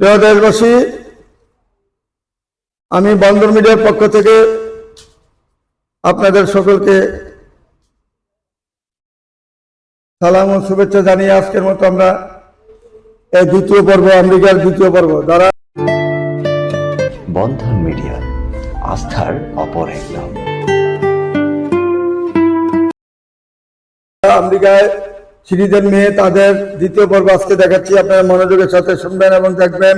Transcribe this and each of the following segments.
প্রিয় দেশবাসী আমি বন্দর মিডিয়ার পক্ষ থেকে আপনাদের সকলকে সালাম ও শুভেচ্ছা জানিয়ে আজকের মতো আমরা এই দ্বিতীয় পর্ব আমেরিকার দ্বিতীয় পর্ব। যারা বন্ধন মিডিয়া আস্থার অপর এক নাম। আমেরিকায় সিরিজের মেয়ে তাদের দ্বিতীয় পর্ব আজকে দেখাচ্ছি। আপনারা মনোযোগের সাথে শুনবেন এবং দেখবেন।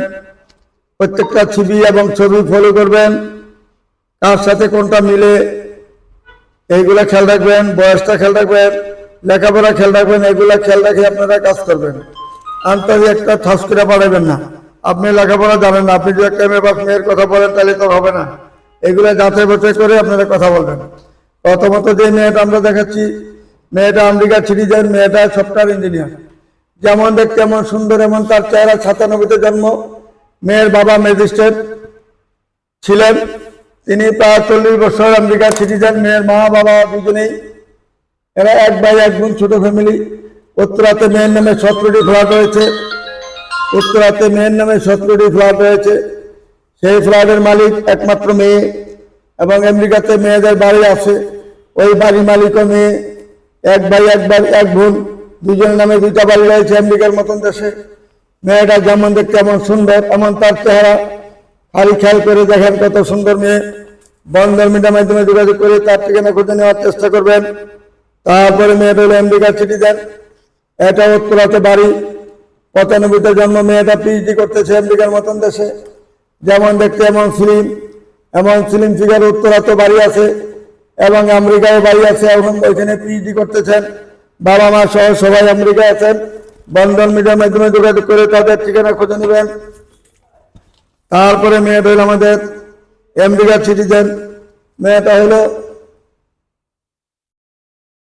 প্রত্যেকটা ছবি এবং ছবি ফলো করবেন। কার সাথে কোনটা মিলে এইগুলা খেয়াল রাখবেন। বয়সটা খেয়াল রাখবেন। লেখাপড়া খেয়াল রাখবেন। এগুলা খেয়াল রাখে আপনারা কাজ করবেন। আন্তরিক একটা ঠাস করে পাঠাবেন না। আপনি লেখাপড়া জানেন না। আপনি যদি একটা মেয়ে বা মেয়ের কথা বলেন, তাহলে তো হবে না। এগুলা যাচাই বাছাই করে আপনারা কথা বলবেন। প্রথমত যে মেয়েটা আমরা দেখাচ্ছি মেয়েটা আমেরিকা সিটিজেন, মেয়েটা সফটওয়্যার ইঞ্জিনিয়ার। যেমন দেখতে এমন সুন্দর, এমন তার চেহারা, সাতানব্বইতে জন্ম। মেয়ের বাবা ম্যাজিস্ট্রেট ছিলেন। তিনি প্রায় চল্লিশ বছর আমেরিকার সিটিজেন, মেয়ের মা, বাবা দুজনেই। এরা এক ভাই এক বোন ছোট ফ্যামিলি। উত্তরাতে মেয়ের নামে সতেরোটি ফ্ল্যাট রয়েছে। উত্তরাতে মেয়ের নামে সতেরোটি ফ্ল্যাট রয়েছে। সেই ফ্ল্যাটের মালিক একমাত্র মেয়ে এবং আমেরিকাতে মেয়েদের বাড়ি আছে। ওই বাড়ি মালিকও মেয়ে। এক ভাই এক ভাই, এক বোন, দুজনের নামে দুইটা বাড়ি রয়েছে আমেরিকার মতন দেশে। মেয়েটা যেমন দেখতে এমন সুন্দর, এমন তার চেহারা। খালি খেয়াল করে দেখেন কত সুন্দর মেয়ে। বন্ধন মিডিয়ার মাধ্যমে যোগাযোগ করে তার ঠিকানা খুঁজে নেওয়ার চেষ্টা করবেন। তারপরে মেয়েটা হলো আমেরিকার সিটিজেন এটা উত্তরাতে বাড়ি। পঁচানব্বইতে জন্ম, মেয়েটা পিএইচডি করতেছে আমেরিকার মতন দেশে। যেমন দেখতে এমন ফিল্ম এমন ফিল্ম ফিগার উত্তরাতে বাড়ি আছে। এবং আমেরিকায় বাড়ি আছে, এখন ওইখানে পিএইচডি করতেছেন। বাবা, মা সহ সবাই আমেরিকায় আছেন। বন্ধন মিডিয়ার মাধ্যমে যোগাযোগ করে তাদের ঠিকানা খুঁজে নেবেন। তারপরে মেয়েটা হলো আমাদের আমেরিকার সিটিজেন মেয়েটা হলো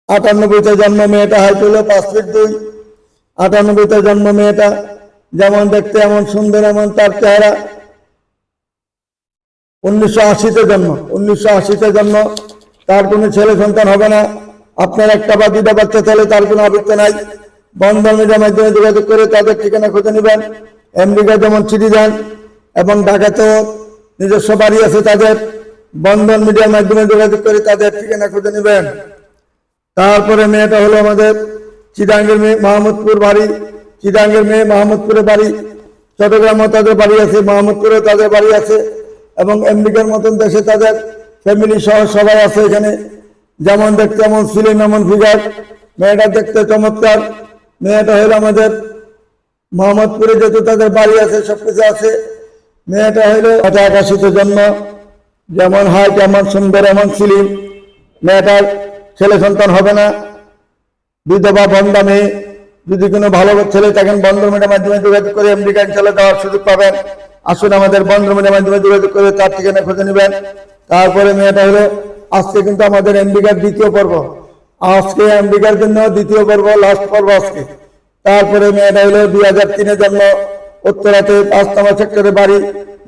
আটানব্বইতে জন্ম, মেয়েটা হাইট হলো পাঁচ ফিট দুই। আটানব্বইতে জন্ম মেয়েটা, যেমন দেখতে এমন সুন্দর, এমন তার চেহারা। উনিশশো আশিতে জন্ম, উনিশশো আশিতে জন্ম। তার কোনো ছেলে সন্তান হবে না। আপনার একটা বা দুটা বাচ্চা ছেলে তার কোনো আবৃত্তি নাই। বন্ধন মিডিয়ার মাধ্যমে যোগাযোগ করে তাদের ঠিকানা খুঁজে নেবেন। আমেরিকা যেমন সিটিজেন এবং ঢাকাতেও নিজস্ব বাড়ি আছে তাদের। বন্ধন মিডিয়ার মাধ্যমে যোগাযোগ করে তাদের ঠিকানা খুঁজে নেবেন। তারপরে মেয়েটা হলো আমাদের চিদাঙ্গের মেয়ে মাহমুদপুর বাড়ি। চিদাঙ্গের মেয়ে মাহমুদপুরে বাড়ি। চট্টগ্রামও তাদের বাড়ি আছে মাহমুদপুরে তাদের বাড়ি আছে এবং আমেরিকার মতন দেশে তাদের ফ্যামিলি সহ সবাই আছে এখানে। যেমন দেখতে এমন ফিল্ম এমন ফিগার। মেয়েটা দেখতে চমৎকার। মেয়েটা হলো আমাদের মোহাম্মদপুরে যেহেতু তাদের বাড়ি আছে, সবকিছু আছে। মেয়েটা হইল আকাশিতে জন্ম। যেমন হয় কেমন সুন্দর, এমন ফিল্ম মেয়েটার ছেলে সন্তান হবে না। বিধবা বন্ধা মেয়ে। যদি কোনো ভালো ছেলে থাকেন, বন্ধ মেয়েটার মাধ্যমে যোগাযোগ করে আমেরিকান ছেলে দেওয়ার সুযোগ পাবেন। আসুন আমাদের বন্ধ মেয়েটার মাধ্যমে যোগাযোগ করে তার ঠিকানা খুঁজে নেবেন। তারপরে মেয়েটা হলো, আজকে কিন্তু আমাদের আমেরিকার দ্বিতীয় পর্ব। আজকে আমেরিকার জন্য দ্বিতীয় পর্ব লাস্ট পর্ব আজকে। তারপরে মেয়েটা হলো দুই হাজার তিনে জন্ম, উত্তরাতে পাঁচ নম্বর সেক্টরে বাড়ি,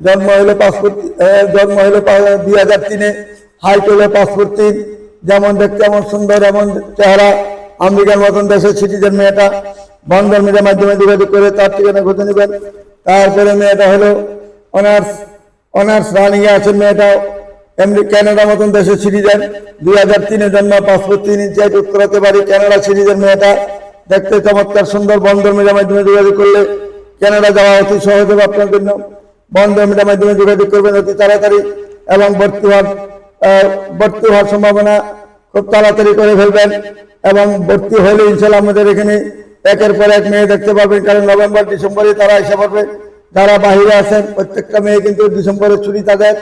জন্ম হলো পাসপোর্ট জন্ম হলো দুই হাজার তিনে হাইট হলো পাসপোর্ট তিন যেমন দেখতে এমন সুন্দর, এমন চেহারা আমেরিকার মতন দেশের সিটিজেন মেয়েটা। বন্ধন মিডিয়ার মাধ্যমে যোগাযোগ করে তার ঠিকানা খুঁজে নেবেন। তারপরে মেয়েটা হলো অনার্স অনার্স রানিং আছে মেয়েটাও। এমনি ক্যানাডা মতন দেশে সিটিজেন দুই হাজার তিনে জন্ম পাসপোর্ট তিন ইঞ্চি হাইট উত্তরাতে বাড়ি ক্যানাডা সিটিজেন মেয়েটা। দেখতে চমৎকার, সুন্দর বন্ধন মিডিয়ার মাধ্যমে যোগাযোগ করলে ক্যানাডা যাওয়া অতি সহজ হবে আপনার জন্য। বন্ধন মিডিয়ার মাধ্যমে যোগাযোগ করবেন অতি তাড়াতাড়ি এবং ভর্তি হওয়ার ভর্তি হওয়ার সম্ভাবনা খুব তাড়াতাড়ি করে ফেলবেন এবং ভর্তি হলে ইনশাল্লাহ আমাদের এখানে একের পর এক মেয়ে দেখতে পাবেন কারণ নভেম্বর, ডিসেম্বরে তারা এসে পড়বে। যারা বাহিরে আছেন, প্রত্যেকটা মেয়ে কিন্তু ডিসেম্বরের ছুটি তাদের।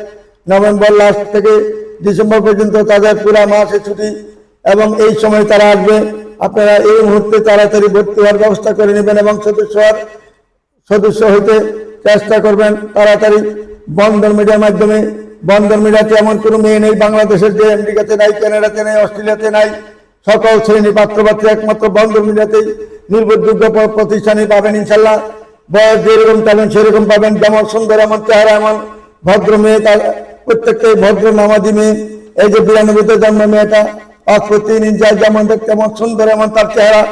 নভেম্বর লাস্ট থেকে ডিসেম্বর পর্যন্ত তাদের পুরা মাসে ছুটি এবং এই সময় তারা আসবে। আপনারা এই মুহূর্তে তাড়াতাড়ি ভর্তি হওয়ার ব্যবস্থা করে নেবেন এবং সদস্য হওয়ার সদস্য হইতে চেষ্টা করবেন তাড়াতাড়ি। বন্ধন মিডিয়ার মাধ্যমে বন্ধন মিডিয়াতে এমন কোনো মেয়ে নেই, বাংলাদেশের যে আমেরিকাতে নাই, কানাডাতে নাই, অস্ট্রেলিয়াতে নাই, সকল শ্রেণি পাত্রপাত্রী একমাত্র বন্ধন মিডিয়াতেই নির্ভরযোগ্য প্রতিষ্ঠানে পাবেন ইনশাল্লাহ বয়স যেরকম পাবেন সেরকম পাবেন। যেমন সুন্দর এমন চেহারা, এমন ভদ্র মেয়ে, তার প্রত্যেকটাই ভদ্র নামাজি মেয়ে। এই যে বিরানব্বইতে জন্ম মেয়েটা ফুট তিন যেমন দেখতে এমন সুন্দর এমন তার চেহারা।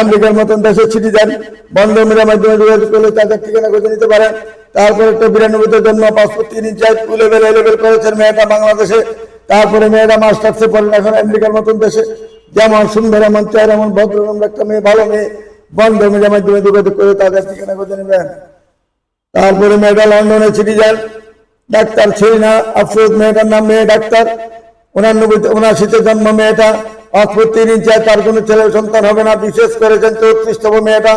আমেরিকার মতন দেশে ছিটি দেন বন্ধন মিডিয়ার মাধ্যমে যোগাযোগ করলে তাদের ঠিকানা খুঁজে নিতে পারেন তারপরে একটা বিরানব্বইতে জন্ম পাসপোর্ট তিন ইঞ্চ টু লেভেল এ লেভেল করেছেন মেয়েটা বাংলাদেশে। তারপরে মেয়েটা মাস্টার্সে পড়েন এখন আমেরিকার মতন দেশে। যেমন সুন্দর, এমন চেয়ার এমন ভদ্র একটা মেয়ে, ভালো মেয়ে। বন্ধ মিডিয়ার মাধ্যমে যোগাযোগ করে তাদের ঠিকানা খুঁজে নেবেন। তারপরে মেয়েটা লন্ডনে ছিটি যান ডাক্তার ছেলিনা, আফরোজ মেয়েটার নাম মেয়ে ডাক্তার। উনানব্বই, উনাশিতে জন্ম মেয়েটা। পাসপোর্ট তিন ইঞ্চি তার কোনো ছেলে সন্তান হবে না, বিশেষ করেছেন চৌত্রিশতম মেয়েটা।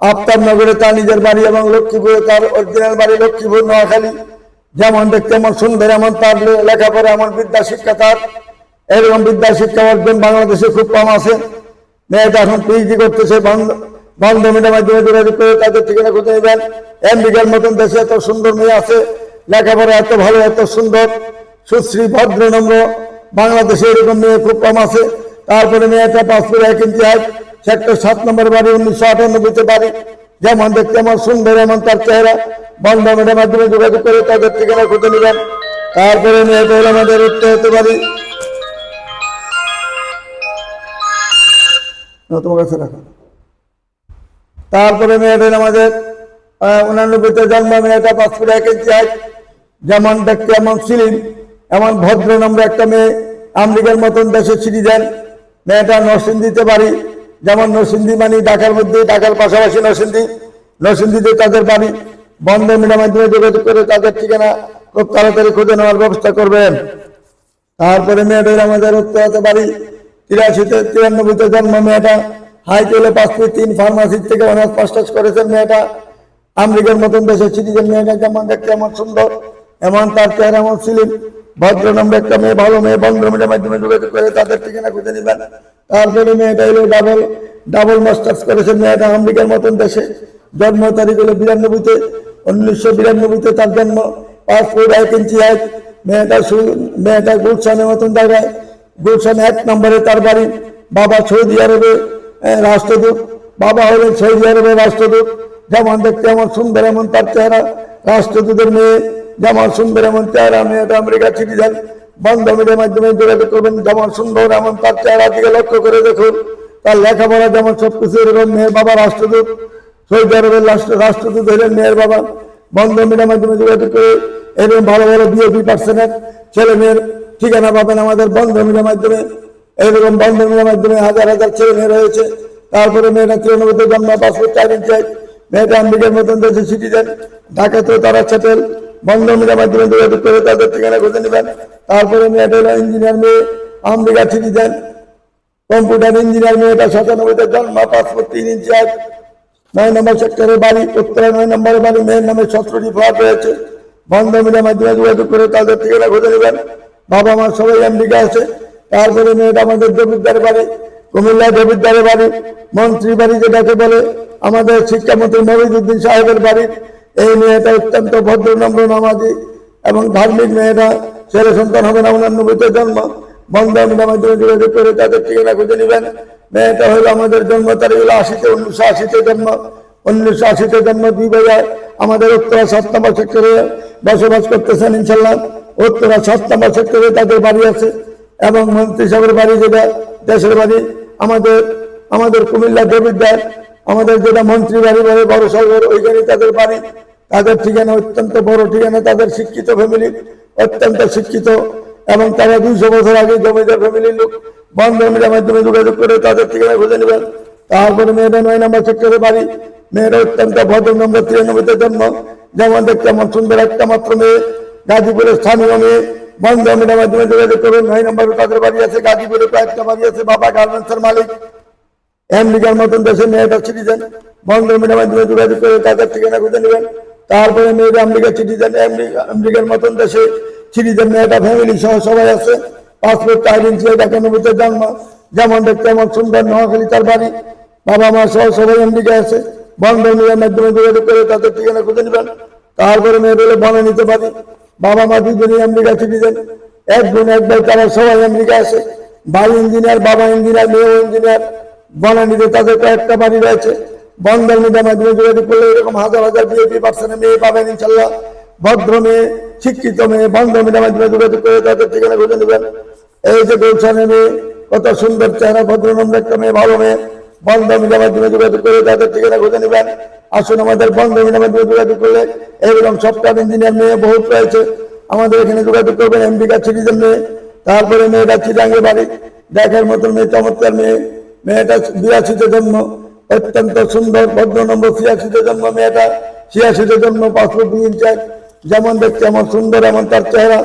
আফতার আফতাবনগরে তার নিজের বাড়ি এবং লক্ষ্মীপুরে তার অরিজিনাল বাড়ি লক্ষ্মীপুর, নোয়াখালী। যেমন দেখতে এমন সুন্দর, এমন তার লেখাপড়া, এমন বিদ্যা শিক্ষা তার। এরকম বিদ্যা শিক্ষা অর্জন বাংলাদেশে খুব কম আছে। মেয়েটা এখন পিএইচডি করতেছে বন্ধ মিডিয়ার মাধ্যমে যোগাযোগ করে তাদের ঠিকানা খুঁজে নেবেন আমেরিকার মতন দেশে এত সুন্দর মেয়ে আছে। লেখাপড়া এত ভালো এত সুন্দর। সুশ্রী ভদ্র নম্র। বাংলাদেশে এরকম মেয়ে খুব কম আছে। তারপরে মেয়েটা পাসপোর্ট এক হাইট সেক্টর সাত নম্বর বাড়ি উনিশশো আটানব্বইতে বাড়ি। যেমন দেখতে আমার সুন্দর এমন তার চেহারা। বন্ধ মাধ্যমে যোগাযোগ করে তাদের থেকে ঠিকানা খুঁজে নেবেন তারপরে মেয়েটা হলো আমাদের উঠতে হতে পারি তোমার কাছে রাখো। তারপরে মেয়েদের আমাদের আহ, উনানব্বইতে জন্ম মেয়েটা পাসপোর্ট এক হাইট। যেমন দেখতে এমন ছিলেন এমন ভদ্র নম্র একটা মেয়ে আমেরিকার মতন দেশে ছিড়ি দেন মেয়েটা নরসিংদীতে বাড়ি, যেমন নরসিংদী মানে ঢাকার মধ্যে, ঢাকার পাশাপাশি নরসিংদী, নরসিংদীতে তাদের বাড়ি বন্ধ মিডিয়ার মাধ্যমে যোগাযোগ করে তাদের ঠিকানা খুব তাড়াতাড়ি খুঁজে নেওয়ার ব্যবস্থা করবেন। তারপরে মেয়েদের আমাদের উত্তরাতে বাড়ি, তিরাশিতে, তিরানব্বইতে জন্ম মেয়েটা হাই স্কুলে পাঁচ ফিট তিন ফার্মাসি থেকে অনার্স মাস্টার্স করেছেন মেয়েটা, আমেরিকার মতন দেশে সিটিজেন মেয়েটা, যেমন দেখতে এমন সুন্দর এমন তার চেহারা এমন ছিলেন ভদ্র নম্বর একটা মেয়ে, ভালো মেয়ে বন্ধ মিডিয়ার মাধ্যমে যোগাযোগ করে তাদের ঠিকানা খুঁজে নেবেন। তারপরে মেয়েটা এলো ডাবল ডাবল মাস্টার্স করেছেন মেয়েটা আমেরিকার মতন দেশে। জন্ম তারিখ হলো বিরানব্বইতে, উনিশশো বিরানব্বইতে তার জন্ম। পাসপোর্ট এক ইঞ্চি এক। মেয়েটা মেয়েটা গুলশানের মতন জায়গায়। গুলশান এক নম্বরে তার বাড়ি। বাবা সৌদি আরবে রাষ্ট্রদূত। বাবা হলেন সৌদি আরবের রাষ্ট্রদূত। যেমন দেখতে এমন সুন্দর এমন তার চেহারা। রাষ্ট্রদূতের মেয়ে। যেমন সুন্দর এমন চেহারা, মেয়েটা আমেরিকা সিটিজেন বন্ধ মিডিয়ার মাধ্যমে যোগাযোগ করবেন। যেমন সুন্দর এমন তার চেহারা দিকে লক্ষ্য করে দেখুন। তার লেখাপড়া যেমন সবকিছু এরকম, মেয়ের বাবা রাষ্ট্রদূত। সৌদি আরবের রাষ্ট্র, রাষ্ট্রদূত হলেন মেয়ের বাবা। বন্ধ মিডিয়ার মাধ্যমে যোগাযোগ করে এরকম ভালো ভালো বিএপি পার্সনের ছেলে মেয়ের ঠিকানা পাবেন আমাদের বন্ধ মিডিয়ার মাধ্যমে। এইরকম বন্ধ মিডিয়ার মাধ্যমে হাজার হাজার ছেলে মেয়ে রয়েছে। তারপরে মেয়েটা তিরানব্বইতে জন্ম পাসপোর্ট চার ইঞ্চি মেয়েটা আমেরিকার মতন দেশে সিটিজেন ঢাকাতেও তারা সেটেল বন্ধ মিডিয়ার মাধ্যমে যোগাযোগ করে তাদের ঠিকানা খুঁজে নেবেন। তারপরে মেয়েটা ইঞ্জিনিয়ার মেয়ে আমেরিকা সিটিজেন কম্পিউটার ইঞ্জিনিয়ার মেয়েটা সাতানব্বইতে জন্ম পাসপোর্ট তিন ইঞ্চি height, নয় নম্বর সেক্টরের বাড়ি উত্তরা নয় নম্বরের বাড়ি মেয়ের নামে সতেরোটি ফ্ল্যাট রয়েছে। বন্ধ মাধ্যমে যোগাযোগ করে তাদের ঠিকানা খুঁজে নেবেন। বাবা মা সবাই আমেরিকা আছে। তারপরে মেয়েটা আমাদের দেবিদ্দারের বাড়ি কুমিল্লা দেবিদ্দারের বাড়ি। মন্ত্রী বাড়ি যেটাকে বলে আমাদের শিক্ষামন্ত্রী মহিজুদ্দিন সাহেবের বাড়ি। এই মেয়েটা অত্যন্ত ভদ্র, নম্র নামাজি এবং ধার্মিক মেয়েটা। ছেলে সন্তান হবে না উনানব্বইতে জন্ম। বন্ধ মিডিয়ার মাধ্যমে যোগাযোগ করে তাদের ঠিকানা খুঁজে নেবেন। মেয়েটা হলো আমাদের জন্ম তারিখ হলো আশিতে, উনিশশো আশিতে জন্ম। উনিশশো আশিতে জন্ম দুই বাজার, আমাদের উত্তরা সাত নম্বর সেক্টরে বসবাস করতেছেন ইনশাল্লাহ। উত্তরা সাত নম্বর সেক্টরে তাদের বাড়ি আছে এবং মন্ত্রী সাহেবের বাড়ি যেটা, দেশের বাড়ি। আমাদের আমাদের কুমিল্লা দেবিদ্যার আমাদের যেটা মন্ত্রী বাড়ি বলে, বড় সাহেবের ওইখানে তাদের বাড়ি। তাদের ঠিকানা অত্যন্ত বড় ঠিকানা, তাদের শিক্ষিত ফ্যামিলি অত্যন্ত শিক্ষিত। এবং তারা দুইশো বছর আগে জমিদার ফ্যামিলির লোক বন্ধ মিডিয়ার মাধ্যমে যোগাযোগ করে তাদের ঠিকানা খুঁজে নেবেন। তারপরে মেয়েরা নয় নম্বর সেক্টরে বাড়ি। মেয়েরা অত্যন্ত ভদ্র, নম্বর তিরানব্বইতে জন্ম। যেমন দেখতে এমন সুন্দর একটা মাত্র মেয়ে, গাজীপুরের স্থানীয় মেয়ে। বন্ধ মিডিয়ার মাধ্যমে যোগাযোগ করে নয় নম্বরে তাদের বাড়ি আছে গাজীপুরে, কয়েকটা বাড়ি আছে বাবা গার্মেন্টসের মালিক। আমেরিকার মতন দেশে মেয়েটা সিটিজেন বন্ধ মিডিয়ার মাধ্যমে যোগাযোগ করে তাদের ঠিকানা খুঁজে নেবেন। তারপরে মেয়েটা আমেরিকা সিটিজেন আমেরিকার মতন দেশে সিটিজেন মেয়েটা ফ্যামিলি সহ সবাই আছে। পাসপোর্ট ইঞ্চি একানব্বইতে জন্ম যেমন দেখতে আমার সুন্দর নোয়াখালী, তার বাড়ি। বাবা মা সহ সবাই আমেরিকা আছে। বন্ধ মিডিয়ার মাধ্যমে যোগাযোগ করে তাদের ঠিকানা খুঁজে নেবেন। তারপরে মেয়েটা হলে বনে নিতে পারি। বাবা মা দুজনেই আমেরিকা এক বোন, এক ভাই, তারা সবাই আমেরিকা আছে। ভাই ইঞ্জিনিয়ার বাবা ইঞ্জিনিয়ার মেয়ে ইঞ্জিনিয়ার বনানীতে তাদের কয়েকটা বাড়ি রয়েছে। বন্ধন মিডিয়ার মাধ্যমে যোগাযোগ করলে এরকম হাজার হাজার বিএপি পার্সেন্টের মেয়ে পাবেন ইনশাল্লাহ ভদ্র মেয়ে, শিক্ষিত মেয়ে, বন্ধন মিডিয়ার মাধ্যমে যোগাযোগ করে তাদের ঠিকানা খুঁজে নেবেন। এই যে গুলশানের মেয়ে, কত সুন্দর চেহারা, ভদ্র নম্বর একটা মেয়ে, ভালো মেয়ে। বন্ধ মিডিয়ার মাধ্যমে যোগাযোগ করে তাদের ঠিকানা খুঁজে নেবেন। আসুন আমাদের বন্ধ মিডিয়ার মাধ্যমে যোগাযোগ করলে এইরকম সফটওয়্যার ইঞ্জিনিয়ার মেয়ে বহুত রয়েছে। আমাদের এখানে যোগাযোগ করবেন এমবিকা সিটিজেন মেয়ে, তারপরে মেয়েটা চিরাঙ্গে বাড়ি। দেখার মতন মেয়ে, চমৎকার মেয়ে। মেয়েটা বিরাশিতে জন্ম, অত্যন্ত সুন্দর, ভদ্র নম্বর ছিয়াশিতে জন্ম মেয়েটা, ছিয়াশিতে জন্ম পাসপোর্ট দুই ইঞ্চার যেমন দেখতে এমন সুন্দর, এমন তার চেহারা।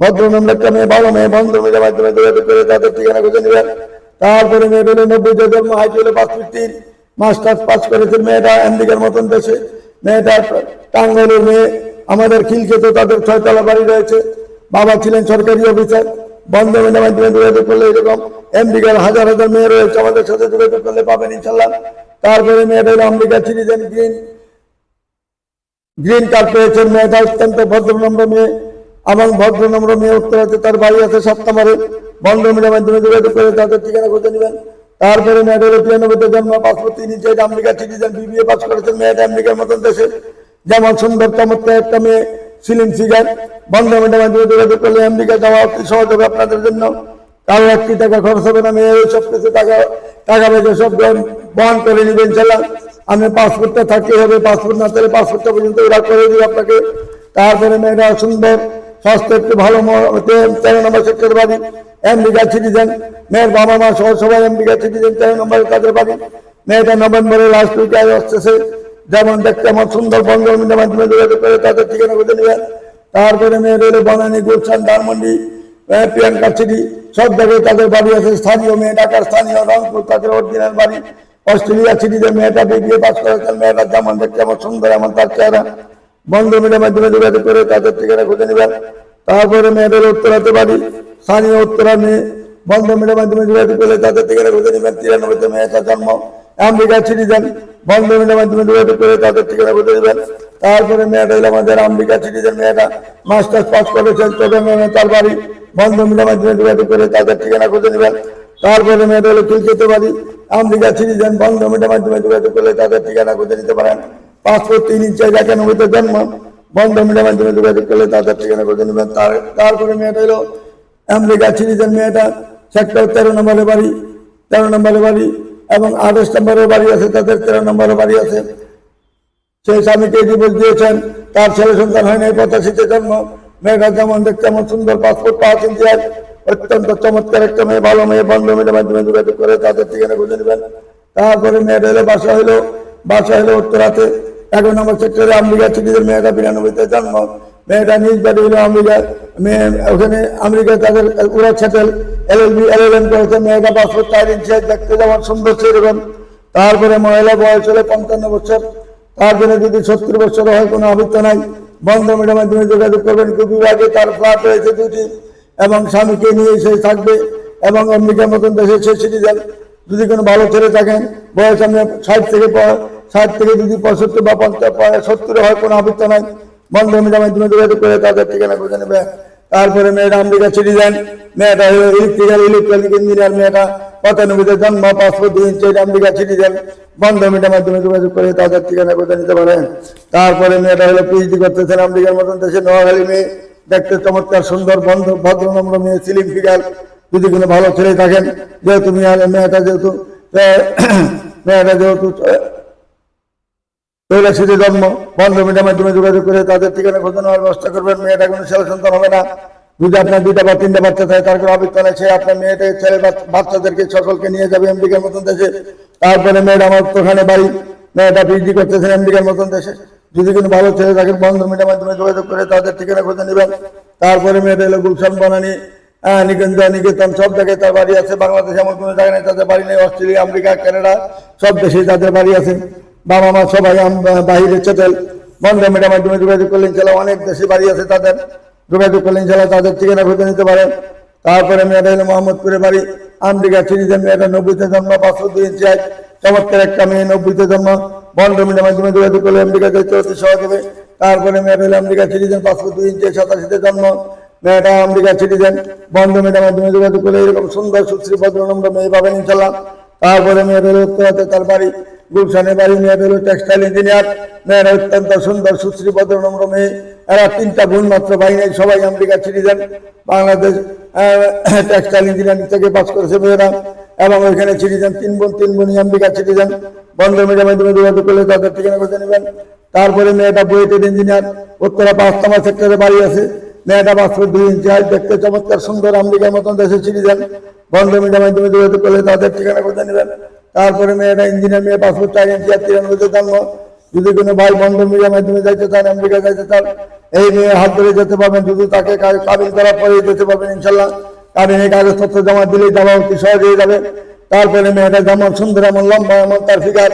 ভদ্র নম্বর একটা মেয়ে, ভালো মেয়ে বন্ধ মেয়েদের মাধ্যমে যোগাযোগ করে তাদের ঠিকানা খুঁজে নেবেন তারপরে মেয়েটা হলো নব্বইতে জন্ম, হাইট হলো পাঁচ তিন। মাস্টার্স পাস করেছে মেয়েটা আমেরিকার মতন দেশে। মেয়েটা টাঙ্গাইলের মেয়ে। আমাদের খিলক্ষেতে তাদের ছয়তলা বাড়ি রয়েছে। বাবা ছিলেন সরকারি অফিসার। বন্ধ মেয়েদের মাধ্যমে যোগাযোগ করলে এরকম আমেরিকার হাজার হাজার মেয়ে রয়েছে, আমাদের সাথে যোগাযোগ করলে পাবেন ইনশাল্লাহ তারপরে মেয়েটা America citizen green green card পেয়েছেন মেয়েটা অত্যন্ত ভদ্রনম্র মেয়ে এবং ভদ্রনম্র মেয়ে, উত্তর আছে তার বাড়ি আছে সপ্তাহে বন্ধ মিডিয়ার মাধ্যমে যোগাযোগ করে তাদের ঠিকানা খুঁজে নেবেন। তারপরে মেয়েটা হলো তিরানব্বইতে জন্ম পাসপোর্ট তিনি যে আমেরিকা সিটিজেন বিবিএ পাস করেছেন, মেয়েটা আমেরিকার মতন দেশে। যেমন সুন্দর, চমৎকার একটা মেয়ে সিলিম সিগার বন্ধ মিডিয়ার মাধ্যমে যোগাযোগ করলে আমেরিকা যাওয়া অতি সহজ হবে আপনাদের জন্য। কারও একটি টাকা খরচ হবে না মেয়ে সব কিছু টাকা টাকা পয়সা সব বহন করে নেবেন ইনশাল্লাহ। আমি পাসপোর্টটা থাকতে হবে, পাসপোর্ট না থাকলে পাসপোর্টটা পর্যন্ত ওরা করে দিবে আপনাকে। তারপরে মেয়েরা সুন্দর, স্বাস্থ্য একটু ভালো তেরো নম্বর সেক্টর বাড়ি আমেরিকা সিটিজেন মেয়ের বাবা মা সহ সবাই আমেরিকা সিটিজেন তেরো নম্বরে তাদের বাড়ি। মেয়েটা নভেম্বরের লাস্ট উইকে আসতেছে। যেমন দেখতে আমার সুন্দর বন্ধ মাধ্যমে যোগাযোগ করে, তাদের ঠিকানা খুঁজে নেবেন। তারপরে মেয়ের হলো বনানী, গুলশান, ধানমন্ডি। প্রিয়াঙ্কা সিটি, সব জায়গায় তাদের বাড়ি আছে। স্থানীয় মেয়ে ঢাকার স্থানীয় রংপুর তাদের অরিজিনাল বাড়ি। অস্ট্রেলিয়া সিটিজের মেয়েটা বিবিএ পাস করেছেন মেয়েটা যেমন দেখতে আমার সুন্দর, এমন তার চেহারা। বন্ধ মিডিয়ার মাধ্যমে যোগাযোগ করে তাদের ঠিকানা খুঁজে নেবেন। তারপরে মেয়েদের উত্তরাতে বাড়ি। স্থানীয় উত্তরা মেয়ে, বন্ধ মিডিয়ার মাধ্যমে যোগাযোগ করলে তাদের ঠিকানা খুঁজে নেবেন। তিরানব্বইতে মেয়েটা জন্ম। আমেরিকা সিটিজেন, বন্ধ মিডিয়ার মাধ্যমে যোগাযোগ করে তাদের ঠিকানা খুঁজে নেবেন। তারপরে মেয়েটা হলো আমাদের আমেরিকা সিটিজেন মেয়েটা মাস্টার্স পাস করেছেন তবে মেয়ে তার বাড়ি বন্ধ মিডিয়ার মাধ্যমে করে তাদের ঠিকানা খুঁজে নেবেন। তারপরে মেয়েটা হলো খিলকেতে বাড়ি আমেরিকা সিটিজেন বন্ধ মিডিয়ার মাধ্যমে যোগাযোগ করলে তাদের ঠিকানা খুঁজে নিতে পারেন। পাসপোর্ট তিন ইঞ্চি একানব্বইতে জন্ম বন্ধ মিডিয়ার মাধ্যমে যোগাযোগ করলে তাদের ঠিকানা খুঁজে নেবেন। তার, তারপরে মেয়েটা হলো আমেরিকা সিটিজেন, মেয়েটা সেক্টর তেরো নম্বরে বাড়ি, তেরো নম্বরে বাড়ি এবং আঠাশ নম্বরের বাড়ি আছে, তাদের তেরো নম্বরের বাড়ি আছে। সেই স্বামীকে ডিভোর্স দিয়েছেন। তার ছেলে সন্তান হয় নাই, পঁচাশিতে জন্ম। মেয়েটা যেমন দেখতে এমন সুন্দর পাসপোর্ট পাওয়া ইন্ডিয়ার অত্যন্ত চমৎকার একটা মেয়ে, ভালো মেয়ে, বন্ধ মেয়ের মাধ্যমে যোগাযোগ করে তাদের ঠিকানা খুঁজে নেবেন। তারপরে মেয়েটা হলো বাসা হইল বাসা হলো উত্তরাতে এগারো নম্বর সেক্টরে আমেরিকা সিটিজের মেয়েটা বিরানব্বইতে জন্ম। মেয়েটা নিজ বাড়ি হলো আমেরিকা। মেয়ে ওখানে আমেরিকা তাদের উড়া settle L L B L L M করেছে। মেয়েটা পাসপোর্ট ইঞ্চি দেখতে যেমন সুন্দর, সেরকম। তারপরে মহিলা বয়স হলো পঞ্চান্ন বছর। তার জন্য যদি সত্তর বছর হয়, কোনো আবৃত্ত নাই। বন্ধ মিডিয়ার মাধ্যমে যোগাযোগ করবেন। বিভাগে তার ফ্ল্যাট রয়েছে দুটি এবং স্বামীকে নিয়ে সে থাকবে, এবং আমেরিকার মতন দেশে সে সিটিজেন যদি কোনো ভালো ছেলে থাকেন, বয়স আপনি ষাট থেকে ষাট থেকে যদি পঁয়ষট্টি বা পঞ্চাশ সত্তরে হয়, কোনো আবৃত্ত নাই। বন্ধ মিডিয়ার মাধ্যমে যোগাযোগ করে তাদের ঠিকানা খুঁজে নেবে তারপরে মেয়েটা আমেরিকা সিটিজেন মেয়েটা ইলেকট্রিক্যাল ইলেকট্রনিক ইঞ্জিনিয়ার মেয়েটা পাসপোর্ট মাধ্যমে যোগাযোগ করে তাদের ঠিকানা কোথায় নিতে পারেন। তারপরে মেয়েটা পিএইচডি করতেছেন আমেরিকার মতন দেশে, নোয়াখালী মেয়ে, দেখতে চমৎকার, সুন্দর, বন্ধ, ভদ্রনম্র মেয়ে সিলিম ফিগার যদি কোনো ভালো ছেলে থাকেন, যেহেতু মেয়ে, মেয়েটা যেহেতু মেয়েটা যেহেতু জন্ম বন্ধ মিডিয়ার মাধ্যমে যোগাযোগ করে তাদের ঠিকানা খোঁজা নেওয়ার ব্যবস্থা করবেন। মেয়েটা কোনো ছেলে সন্তান হবে না। যদি আপনার দুইটা বা তিনটা বাচ্চা থাকে, তার কোনো নেই, সে আপনার মেয়েটা, ছেলে বাচ্চাদেরকে সকলকে নিয়ে যাবে আমেরিকার মতন দেশে। তারপরে মেয়েটা আমার ওখানে বাড়ি, মেয়েটা পিএইচডি করতেছেন আমেরিকার মতন দেশে। যদি কোনো ভালো ছেলে থাকে, বন্ধ মিডিয়ার মাধ্যমে যোগাযোগ করে তাদের ঠিকানা খোঁজে নেবেন। তারপরে মেয়েটা হলো গুলশান, বনানি নিকেন্দা নিকেতন, সব জায়গায় তার বাড়ি আছে। বাংলাদেশে এমন কোনো জায়গায় নেই, তাদের বাড়ি নেই, অস্ট্রেলিয়া, আমেরিকা, কানাডা, সব দেশেই তাদের বাড়ি আছে। বাবা মা সবাই বাহিরে চেটেল বন্ধ মিডিয়ার মাধ্যমে যোগাযোগ করলেন ছেলে অনেক দেশে বাড়ি আছে তাদের। যোগাযোগ করলেন ছেলে তাদের ঠিকানা খুঁজে নিতে পারেন তারপরে মেয়েটা হলো মোহাম্মদপুরে বাড়ি আমেরিকা সিটিজেন মেয়েটা নব্বইতে জন্ম পাঁচশো দুই ইঞ্চি হাইট। চমৎকার একটা মেয়ে নব্বইতে জন্ম। বন্ধ মিডিয়ার মাধ্যমে যোগাযোগ করলে আমেরিকা যেতে অতি সহজ হবে। তারপরে মেয়েটা হলো আমেরিকা সিটিজেন পাঁচশো দুই ইঞ্চি সাতাশিতে জন্ম। মেয়েটা আমেরিকা সিটিজেন বন্ধ মিডিয়ার মাধ্যমে যোগাযোগ করলে এরকম সুন্দর, সুশ্রী, ভদ্রনম্র মেয়ে পাবেন ইনশাল্লাহ তারপরে মেয়েটা হলো উত্তরাতে তার বাড়ি, গুলশানে বাড়ি মেয়েটা হলো টেক্সটাইল ইঞ্জিনিয়ার মেয়েরা অত্যন্ত সুন্দর, সুশ্রী, ভদ্রনম্র মেয়ে। এরা তিনটা গুণ মাত্র বাহিনী, সবাই America citizen Bangladesh textile engineering থেকে পাস করেছে মেয়েরা। এবং ওইখানে সিটিজেন তিন বোন, তিন বোনই আমেরিকা সিটিজেন বন্ধ মিডিয়ার মাধ্যমে যোগাযোগ করলে তাদের ঠিকানা খুঁজে নেবেন। তারপরে মেয়েটা বুয়েটের ইঞ্জিনিয়ার উত্তরা পাঁচতমা সেক্টরে বাড়ি আছে। মেয়েটা পাঁচশো দুই ইঞ্চি হাইট দেখতে চমৎকার, সুন্দর, আমেরিকার মতন দেশে সিটিজেন বন্ধ মিডিয়ার মাধ্যমে যোগাযোগ করলে তাদের ঠিকানা খুঁজে নেবেন। তারপরে মেয়েটা ইঞ্জিনিয়ার মেয়ে পাসপোর্ট চার ইঞ্চি আর তিরানব্বইতে জন্ম। যদি কোনো ভাই বন্ধ মিডিয়ার মাধ্যমে যাইতে চান, আমেরিকা যাইতে চান, এই মেয়ে হাত ধরে যেতে পারবেন শুধু তাকে কাবিল করার পরে যেতে পারবেন, ইনশাল্লাহ। কাবিনে কাগজপত্র জমা দিলেই যাওয়া অতি সহজ হয়ে যাবে। তারপরে মেয়েটা যেমন সুন্দর, এমন লম্বা, এমন তার ফিগার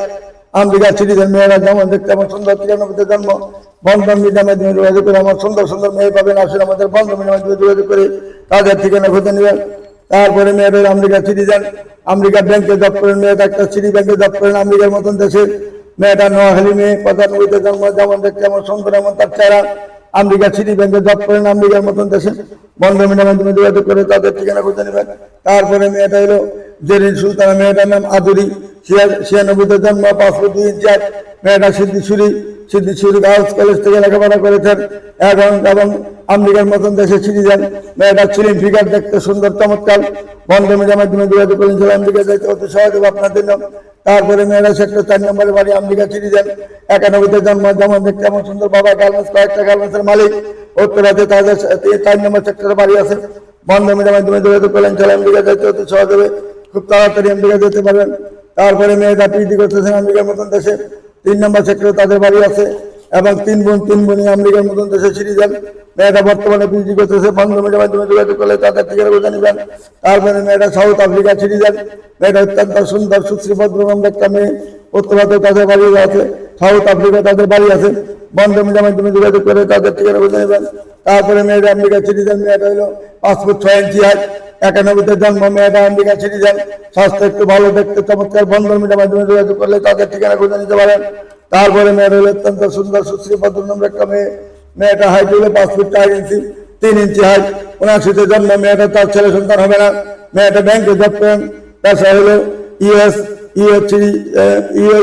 আমেরিকা সিটিজেন মেয়েরা যেমন দেখতে, এমন সুন্দর, তিরানব্বইতে জন্ম। বন্ধন মিডিয়ার মাধ্যমে যোগাযোগ করে আমার সুন্দর সুন্দর মেয়ে পাবেন আসলে আমাদের বন্ধন মিডিয়ার মাধ্যমে যোগাযোগ করে তাদের ঠিকানা খুঁজে নেবেন। তারপরে মেয়েদের আমেরিকা সিটিজেন, আমেরিকা ব্যাংকে জব করেন মেয়েটা একটা সিটি ব্যাংকে জব করেন, আমেরিকার মতন দেশে মেয়েটা নোয়াখালী মেয়ে পঁচানব্বইতে জন্ম যেমন দেখতে এমন সুন্দর, এমন তার চেহারা। আমেরিকা সিটি ব্যাংকে জব করেন আমেরিকার মতন দেশে। বন্ধ মিডিয়ার মাধ্যমে যোগাযোগ করে, তাদের ঠিকানা খুঁজে নেবেন তারপরে মেয়েটা এলো জেরিন সুলতানা, মেয়েটার নাম আদুরি। ছিয়া- ছিয়ানব্বইতে জন্ম পাঁচশো দুই ইঞ্চার মেয়েটা সিদ্ধিশুরি। গার্লস কলেজ থেকে লেখাপড়া করেছেন। এবং আমেরিকার মতন দেশে সিটিজেন মেয়েটা ছিলেন ফিগার দেখতে সুন্দর, চমৎকার। মাধ্যমে যোগাযোগ করেন ছিল আমেরিকা যাইতে আপনার জন্য। তারপরে মেয়েরা সেক্টর চার নম্বরে বাড়ি আমেরিকা সিটিজেন একানব্বইতে জন্ম, যেমন দেখতে এমন সুন্দর বাবা, গার্মেন্টস, কয়েকটা মালিক। উত্তরাতে তাদের চার নম্বর সেক্টরে বাড়ি আছে। বন্ধ মিডিয়ার মাধ্যমে যোগাযোগ করলেন চলে আমেরিকা যাইতে অতি খুব তাড়াতাড়ি আমেরিকা যেতে পারবেন। তারপরে মেয়েটা পিএইচডি করতেছেন আমেরিকার মতন দেশে। তিন নম্বর সেক্টরে তাদের বাড়ি আছে এবং তিন বোন, তিন বোনই আমেরিকার মতন দেশে ছিঁড়ে যান। মেয়েটা বর্তমানে পিজি করতেছে, বন্ধ মিডিয়ার মাধ্যমে যোগাযোগ করলে তাদের থেকে রোজা নেবেন। তারপরে মেয়েটা সাউথ আফ্রিকা ছিঁড়ে যান। মেয়েটা অত্যন্ত সুন্দর, সুশ্রী ভদ্রনাম একটা মেয়ে। উত্তরাতে তাদের বাড়ি আছে। সাউথ আফ্রিকা তাদের বাড়ি আছে। বন্ধ মিডিয়ার মাধ্যমে যোগাযোগ করে তাদের ঠিকানা বুঝে নেবেন তারপরে মেয়েটা আমেরিকা সিটিজেন মেয়েটা হলো পাসপোর্ট ছয় ইঞ্চি হাইট একানব্বইতে জন্ম, মেয়েটা আমেরিকা সিটিজেন স্বাস্থ্য একটু ভালো, দেখতে চমৎকার বন্ধন মিডিয়ার মাধ্যমে যোগাযোগ করলে তাদের ঠিকানা খুঁজে নিতে পারেন। তারপরে মেয়েটা হলো অত্যন্ত সুন্দর, সুশ্রী ভদ্রনাম একটা মেয়ে। মেয়েটা হাইট হলো পাঁচ ফুট চার ইঞ্চি, তিন ইঞ্চি হাইট উনআশিতে জন্ম মেয়েটা তার ছেলে সন্তান হবে না। মেয়েটা ব্যাংকে জব করেন। হলো ইউএস মেয়ে।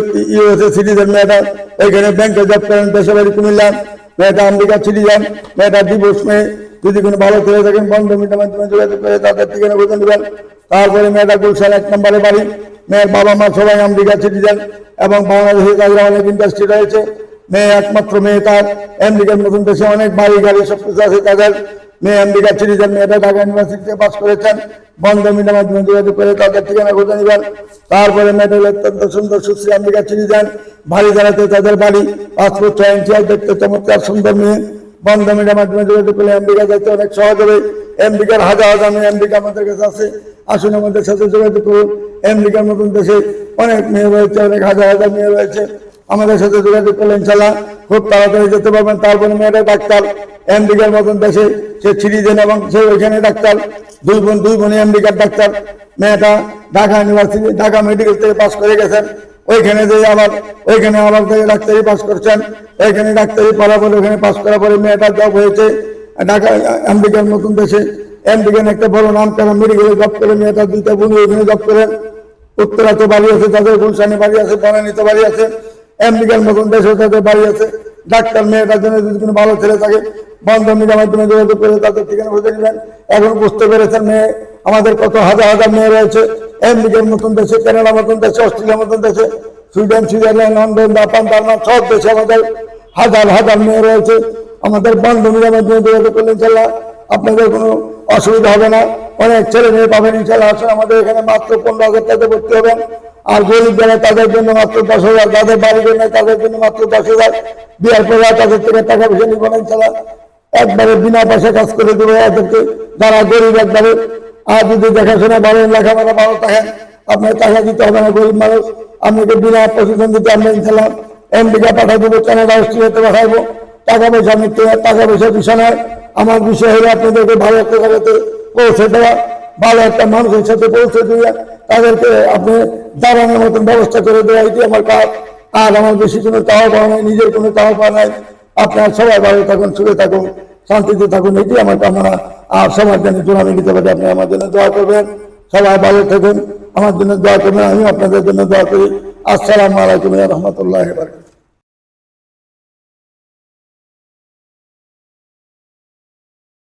তারপরে মেয়েটা গুলশান এক নম্বরে বাড়ি। মেয়ের বাবা মা সবাই আমেরিকা সিটিজেন এবং বাংলাদেশে তাদের অনেক ইন্ডাস্ট্রি রয়েছে। মেয়ে একমাত্র মেয়ে তার। আমেরিকার নতুন দেশে অনেক বাড়ি, গাড়ি সব কিছু আছে তাদের। মেয়ে আমেরিকা সিটিজেন মেয়েটা ঢাকা ইউনিভার্সিটিতে পাস করেছেন। বন্ধ মিটার মাধ্যমে যোগাযোগ করে তাদের ঠিকানা খুঁজে নেবেন। তারপরে মেয়েটা অত্যন্ত সুন্দর সুশ্রী আমেরিকা সিটিজেন বাড়ি দাঁড়াতে তাদের বাড়ি। পাসপোর্ট ছয় ইঞ্চি দেখতে চমৎকার সুন্দর মেয়ে। বন্ধ মিডিয়ার মাধ্যমে যোগাযোগ করলে আমেরিকা যাইতে অনেক সহজ হবে। আমেরিকার হাজার হাজার মেয়ে আমেরিকা আমাদের কাছে আছে। আসুন আমাদের সাথে যোগাযোগ করুন। আমেরিকার মতন দেশে অনেক মেয়ে রয়েছে, অনেক হাজার হাজার মেয়ে রয়েছে। আমাদের সাথে যোগাযোগ করলে ইনশাল্লাহ খুব তাড়াতাড়ি যেতে পারবেন। তারপরে মেয়েটা ডাক্তার আমেরিকার মতন দেশে সে ছিড়িদেন এবং সে ওইখানে ডাক্তার, দুই বোন, দুই বোনই আমেরিকার ডাক্তার। মেয়েটা ঢাকা ইউনিভার্সিটি ঢাকা মেডিকেল থেকে পাস করে গেছেন। ওইখানে যে আবার, ওইখানে আবার থেকে ডাক্তারি পাস করছেন। ওইখানে ডাক্তারি পড়ার পরে ওখানে পাস করার পরে মেয়েটা জব হয়েছে ঢাকা আমেরিকার নতুন দেশে। আমেরিকান একটা বড় নাম কেন মেডিকেলে জব করে মেয়েটা দুইটা বোন ওইখানে জব করেন। উত্তরাতে বাড়ি আছে, তাদের গুলশানে বাড়ি আছে, বনানীতে বাড়ি আছে। আমেরিকার মতন দেশে তাদের বাড়ি আছে। ডাক্তার মেয়েটার জন্য যদি কোনো ভালো ছেলে থাকে বন্ধ মিডিয়ার মাধ্যমে যোগাযোগ করে তাদের ঠিকানা বুঝে নেবেন। এখন বুঝতে পেরেছেন মেয়ে, আমাদের কত হাজার হাজার মেয়ে রয়েছে। আমেরিকার মতন দেশে কানাডার মতন দেশে অস্ট্রেলিয়ার মতন দেশে, Sweden, Switzerland, London, Japan, German, সব দেশে আমাদের হাজার হাজার মেয়ে রয়েছে। আমাদের বন্ধ মিডিয়ার মাধ্যমে যোগাযোগ করলে ইনশাল্লাহ আপনাদের কোনো অসুবিধা হবে না। অনেক ছেলে মেয়ে পাবেন ইনশাল্লাহ আসলে আমাদের এখানে মাত্র পনেরো হাজার টাকা ভর্তি হবেন। আর গরিব যারা, তাদের জন্য মাত্র দশ হাজার, যাদের বাড়ি জন্য তাদের জন্য মাত্র দশ হাজার। বিয়ার পরে তাদের থেকে টাকা পয়সা নিব না ইনশাল্লাহ একবারে বিনা পয়সা কাজ করে দেবো এদেরকে। যারা গরিব, একবারে। আর যদি দেখাশোনা ভালো, লেখাপড়া ভালো থাকেন আপনার টাকা দিতে হবে না, গরিব মানুষ। আপনাকে বিনা প্রশিক্ষণ দিতে আমরা ইনশাল্লাহ আমেরিকা পাঠাই দেবো কানাডা অস্ট্রেলিয়াতে পাঠাইবো। টাকা পয়সা নিতে টাকা পয়সা বিষয় নয়। আমার বিষয় হলো আপনাদেরকে ভালো একটা জায়গাতে পৌঁছে দেওয়া, ভালো একটা মানুষের সাথে পৌঁছে দিয়ে তাদেরকে আপনি দাঁড়ানোর মতন ব্যবস্থা করে দেওয়া, এটি আমার কাজ। আর আমার বেশি কোনো চাওয়া পাওয়া নাই, নিজের কোনো চাওয়া পাওয়া নাই। আপনার সবাই ভালো থাকুন, সুখে থাকুন, শান্তিতে থাকুন, এটি আমার কামনা। আর সবার জন্য জোরামি দিতে পারি আপনি আমার জন্য দোয়া করবেন। সবাই ভালো থাকুন, আমার জন্য দোয়া করবেন আমি আপনাদের জন্য দোয়া করি। আসসালামু আলাইকুম রহমতুল্লাহ বারকাতুহু।